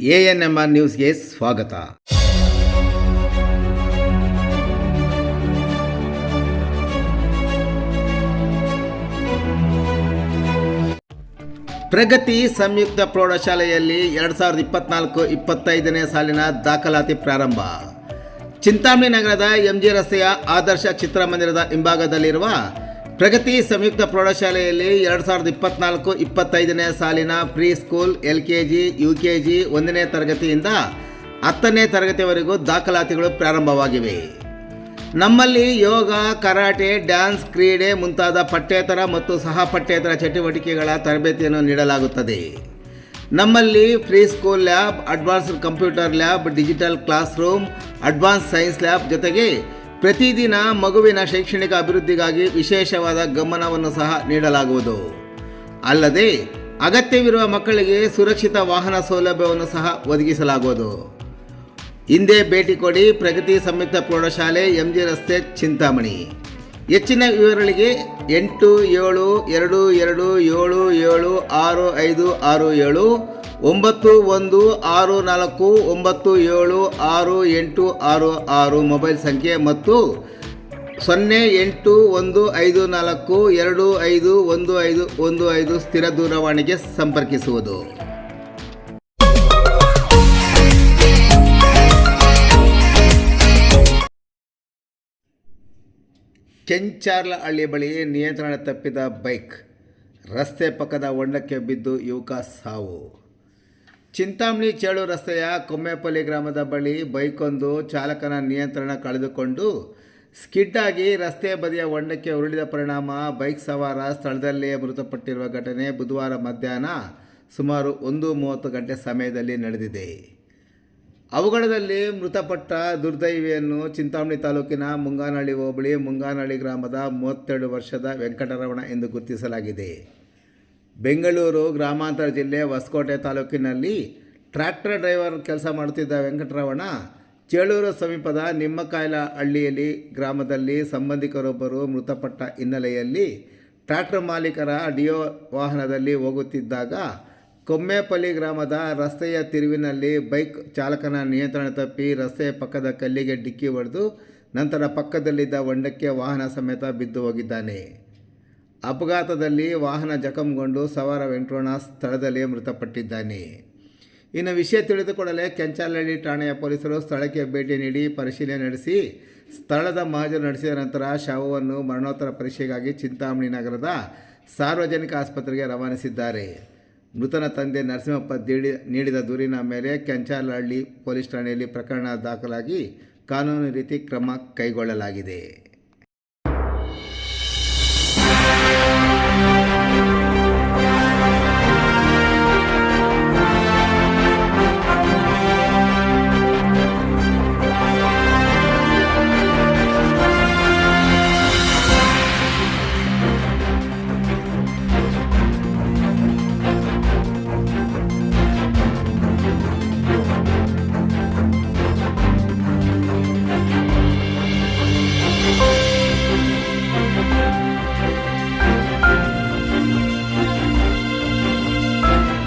A N M R ನ್ಯೂಸ್ಗೆ ಸ್ವಾಗತ. ಪ್ರಗತಿ ಸಂಯುಕ್ತ ಪ್ರೌಢಶಾಲೆಯಲ್ಲಿ ಎರಡು ಸಾವಿರದ ಇಪ್ಪತ್ನಾಲ್ಕು ಇಪ್ಪತ್ತೈದನೇ ಸಾಲಿನ ದಾಖಲಾತಿ ಪ್ರಾರಂಭ. ಚಿಂತಾಮಣಿ ನಗರದ ಎಂಜಿ ರಸ್ತೆಯ ಆದರ್ಶ ಚಿತ್ರಮಂದಿರದ ಹಿಂಭಾಗದಲ್ಲಿರುವ ಪ್ರಗತಿ ಸಂಯುಕ್ತ ಪ್ರೌಢಶಾಲೆಯಲ್ಲಿ ಎರಡು ಸಾವಿರದ ಇಪ್ಪತ್ನಾಲ್ಕು ಇಪ್ಪತ್ತೈದನೇ ಸಾಲಿನ pre school L K G U K G ಒಂದನೇ ತರಗತಿಯಿಂದ ಹತ್ತನೇ ತರಗತಿವರೆಗೂ ದಾಖಲಾತಿಗಳು ಪ್ರಾರಂಭವಾಗಿವೆ. ನಮ್ಮಲ್ಲಿ ಯೋಗ, ಕರಾಟೆ, ಡ್ಯಾನ್ಸ್ ಕ್ರೀಡೆ ಮುಂತಾದ ಪಠ್ಯೇತರ ಮತ್ತು ಸಹ ಪಠ್ಯೇತರ ಚಟುವಟಿಕೆಗಳ ತರಬೇತಿಯನ್ನು ನೀಡಲಾಗುತ್ತದೆ. ನಮ್ಮಲ್ಲಿ free school lab, advanced computer lab, digital class room advance science lab ಜೊತೆಗೆ ಪ್ರತಿದಿನ ಮಗುವಿನ ಶೈಕ್ಷಣಿಕ ಅಭಿವೃದ್ಧಿಗಾಗಿ ವಿಶೇಷವಾದ ಗಮನವನ್ನು ಸಹ ನೀಡಲಾಗುವುದು. ಅಲ್ಲದೆ, ಅಗತ್ಯವಿರುವ ಮಕ್ಕಳಿಗೆ ಸುರಕ್ಷಿತ ವಾಹನ ಸೌಲಭ್ಯವನ್ನು ಸಹ ಒದಗಿಸಲಾಗುವುದು. ಹಿಂದೆ ಭೇಟಿ ಕೊಡಿ ಪ್ರಗತಿ ಸಂಯುಕ್ತ ಪ್ರೌಢಶಾಲೆ ಎಂ ಜಿ ರಸ್ತೆ ಚಿಂತಾಮಣಿ. ಹೆಚ್ಚಿನ ವಿವರಗಳಿಗೆ ಎಂಟು ಏಳು ಎರಡು ಎರಡು ಏಳು ಏಳು ಆರು ಐದು ಆರು ಏಳು ಒಂಬತ್ತು ಒಂದು ಆರು ನಾಲ್ಕು ಒಂಬತ್ತು ಏಳು ಆರು ಎಂಟು ಆರು ಆರು ಮೊಬೈಲ್ ಸಂಖ್ಯೆ ಮತ್ತು ಸೊನ್ನೆ ಎಂಟು ಒಂದು ಐದು ನಾಲ್ಕು ಎರಡು ಐದು ಒಂದು ಐದು ಒಂದು ಐದು ಸ್ಥಿರ ದೂರವಾಣಿಗೆ ಸಂಪರ್ಕಿಸುವುದು. ಕೆಂಚಾರ್ಲಹಳ್ಳಿ ಬಳಿ ನಿಯಂತ್ರಣ ತಪ್ಪಿದ ಬೈಕ್ ರಸ್ತೆ ಪಕ್ಕದ ಹೊಂಡಕ್ಕೆ ಬಿದ್ದು ಯುವಕ ಸಾವು. ಚಿಂತಾಮಣಿ ಚೇಳು ರಸ್ತೆಯ ಕೊಮ್ಮೆಪಲ್ಲಿ ಗ್ರಾಮದ ಬಳಿ ಬೈಕೊಂದು ಚಾಲಕನ ನಿಯಂತ್ರಣ ಕಳೆದುಕೊಂಡು ಸ್ಕಿಡ್ ರಸ್ತೆ ಬದಿಯ ಹೊಂಡಕ್ಕೆ ಉರುಳಿದ ಪರಿಣಾಮ ಬೈಕ್ ಸವಾರ ಸ್ಥಳದಲ್ಲೇ ಮೃತಪಟ್ಟಿರುವ ಘಟನೆ ಬುಧವಾರ ಮಧ್ಯಾಹ್ನ ಸುಮಾರು ಒಂದು ಮೂವತ್ತು ಗಂಟೆ ಸಮಯದಲ್ಲಿ ನಡೆದಿದೆ. ಅವಘಡದಲ್ಲಿ ಮೃತಪಟ್ಟ ದುರ್ದೈವಿಯನ್ನು ಚಿಂತಾಮಣಿ ತಾಲೂಕಿನ ಮುಂಗಾನಹಳ್ಳಿ ಹೋಬಳಿ ಮುಂಗಾನಹಳ್ಳಿ ಗ್ರಾಮದ ಮೂವತ್ತೆರಡು ವರ್ಷದ ವೆಂಕಟರಮಣ ಎಂದು ಗುರುತಿಸಲಾಗಿದೆ. ಬೆಂಗಳೂರು ಗ್ರಾಮಾಂತರ ಜಿಲ್ಲೆ ಹೊಸಕೋಟೆ ತಾಲೂಕಿನಲ್ಲಿ ಟ್ರ್ಯಾಕ್ಟರ್ ಡ್ರೈವರ್ ಕೆಲಸ ಮಾಡುತ್ತಿದ್ದ ವೆಂಕಟರಮಣ ಚೇಳೂರು ಸಮೀಪದ ನಿಮ್ಮಕಾಯಲ ಹಳ್ಳಿಯಲ್ಲಿ ಗ್ರಾಮದಲ್ಲಿ ಸಂಬಂಧಿಕರೊಬ್ಬರು ಮೃತಪಟ್ಟ ಹಿನ್ನೆಲೆಯಲ್ಲಿ ಟ್ರ್ಯಾಕ್ಟರ್ ಮಾಲೀಕರ ಡಿಯೋ ವಾಹನದಲ್ಲಿ ಹೋಗುತ್ತಿದ್ದಾಗ ಕೊಮ್ಮೇಪಲ್ಲಿ ಗ್ರಾಮದ ರಸ್ತೆಯ ತಿರುವಿನಲ್ಲಿ ಬೈಕ್ ಚಾಲಕನ ನಿಯಂತ್ರಣ ತಪ್ಪಿ ರಸ್ತೆಯ ಪಕ್ಕದ ಕಲ್ಲಿಗೆ ಡಿಕ್ಕಿ ಹೊಡೆದು ನಂತರ ಪಕ್ಕದಲ್ಲಿದ್ದ ಹೊಂಡಕ್ಕೆ ವಾಹನ ಸಮೇತ ಬಿದ್ದು ಹೋಗಿದ್ದಾನೆ. ಅಪಘಾತದಲ್ಲಿ ವಾಹನ ಜಖಂಗೊಂಡು ಸವಾರ ವೆಂಕಟೋಣ ಸ್ಥಳದಲ್ಲೇ ಮೃತಪಟ್ಟಿದ್ದಾನೆ. ಇನ್ನು ವಿಷಯ ತಿಳಿದುಕೊಳ್ಳಲೇ ಕೆಂಚಾಲಹಳ್ಳಿ ಠಾಣೆಯ ಪೊಲೀಸರು ಸ್ಥಳಕ್ಕೆ ಭೇಟಿ ನೀಡಿ ಪರಿಶೀಲನೆ ನಡೆಸಿ ಸ್ಥಳದ ಮಹಜರು ನಡೆಸಿದ ನಂತರ ಶವವನ್ನು ಮರಣೋತ್ತರ ಪರೀಕ್ಷೆಗಾಗಿ ಚಿಂತಾಮಣಿ ನಗರದ ಸಾರ್ವಜನಿಕ ಆಸ್ಪತ್ರೆಗೆ ರವಾನಿಸಿದ್ದಾರೆ. ಮೃತನ ತಂದೆ ನರಸಿಂಹಪ್ಪ ದೀಡಿ ನೀಡಿದ ದೂರಿನ ಮೇಲೆ ಕೆಂಚಾಲಹಳ್ಳಿ ಪೊಲೀಸ್ ಠಾಣೆಯಲ್ಲಿ ಪ್ರಕರಣ ದಾಖಲಾಗಿ ಕಾನೂನು ರೀತಿ ಕ್ರಮ ಕೈಗೊಳ್ಳಲಾಗಿದೆ.